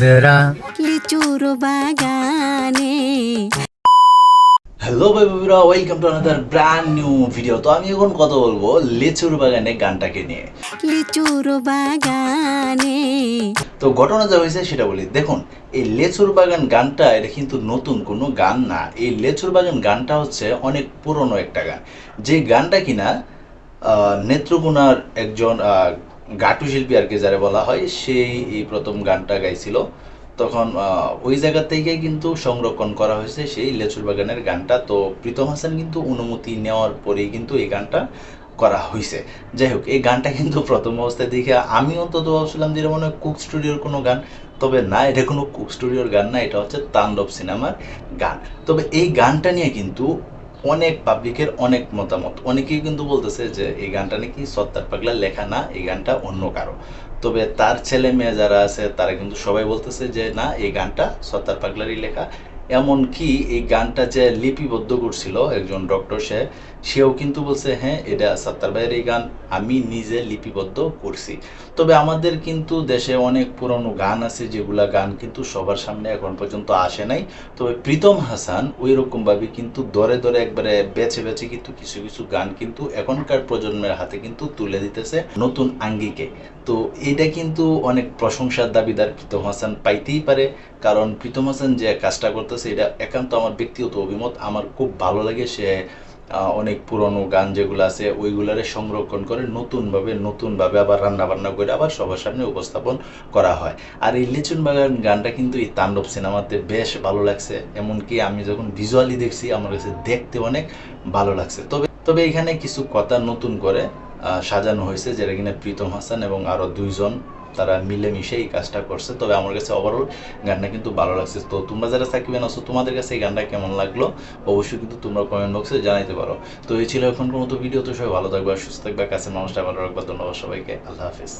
বেড়া। লিচুর বাগানে। হ্যালো ভাই বাবিরা welcome to another brand new video তো আমি এখন কথা বলব লেচুর বাগানে গানটাকে নিয়ে। লিচুর বাগানে। তো ঘটনা যা হয়েছে সেটা বলি। দেখুন এই লেচুর বাগান গানটা এটা কিন্তু নতুন কোনো গান না। এই লেচুর বাগান গানটা হচ্ছে অনেক পুরনো একটা গান। যে গানটা কিনা আহ, নেত্রকোনার একজন আহ, গাটু শিল্পী আর কি যারা বলা হয়, সেই এই প্রথম গানটা গাইছিল। তখন ওই জায়গা থেকে কিন্তু সংরক্ষণ করা হয়েছে সেই লেচুর বাগানের গানটা। তো প্রীতম হাসান কিন্তু অনুমতি নেওয়ার পরেই কিন্তু এই গানটা করা হয়েছে যাই হোক, এই গানটা কিন্তু প্রথম অবস্থায় দেখে আমি অন্তত ভাবছিলাম যে মনে হয় কুক স্টুডিওর কোনো গান। তবে না, এটা কোনো কুক স্টুডিওর গান না, এটা হচ্ছে তাণ্ডব সিনেমার গান। তবে এই গানটা নিয়ে কিন্তু অনেক পাবলিকের অনেক মতামত। অনেকেই কিন্তু বলতেছে যে, এই গানটা নাকি সত্তার পাগলার লেখা না, এই গানটা অন্য কারও। তবে তার ছেলে মেয়ে যারা আছে, তারা কিন্তু সবাই বলতেছে যে, না, এই গানটা সত্তার পাগলারই লেখা। এমনকি এই গানটা যে লিপিবদ্ধ করছিল একজন ডক্টর সে সেও কিন্তু বলছে হ্যাঁ এটা সত্তার ভাইয়ের এই গান, আমি নিজে লিপিবদ্ধ করছি। তবে আমাদের কিন্তু দেশে অনেক পুরনো গান আছে, যেগুলা গান কিন্তু সবার সামনে এখন পর্যন্ত আসে নাই। তবে প্রীতম হাসান ওই রকম ভাবে কিন্তু দরে দরে একবারে বেছে বেছে কিন্তু কিছু কিছু গান কিন্তু এখনকার প্রজন্মের হাতে কিন্তু তুলে দিতেছে নতুন আঙ্গিকে। তো এটা কিন্তু অনেক প্রশংসার দাবিদার প্রীতম হাসান পাইতেই পারে, কারণ প্রীতম হাসান যে কাজটা করতেছে, এটা একান্ত আমার ব্যক্তিগত অভিমত। আমার খুব ভালো লাগে সে অনেক পুরনো গান যেগুলো আছে, ওইগুলারে সংরক্ষণ করে নতুনভাবে নতুনভাবে আবার রান্না বান্না করে আবার সবার সামনে উপস্থাপন করা হয়। আর এই লিচুন বাগান গানটা কিন্তু এই তাণ্ডব সিনেমাতে বেশ ভালো লাগছে, এমনকি আমি যখন ভিজুয়ালি দেখছি, আমার কাছে দেখতে অনেক ভালো লাগছে। তবে তবে এখানে কিছু কথা নতুন করে সাজানো হয়েছে, যেটা কিনা প্রীতম হাসান এবং আরও দুইজন তারা মিলেমিশে এই কাজটা করছে। তবে আমার কাছে ওভারঅল গানটা কিন্তু ভালো লাগছে। তো তোমরা যারা সাকিবেন না তোমাদের কাছে এই গানটা কেমন লাগল? অবশ্যই কিন্তু তোমরা কমেন্ট বক্সে জানাইতে পারো। তো এই ছিল এখনকার মতো ভিডিও তো সবাই ভালো থাকবে, সুস্থ থাকবে কাছে মানুষটা ভালো রাখবে ধন্যবাদ সবাইকে। আল্লাহ হাফিজ।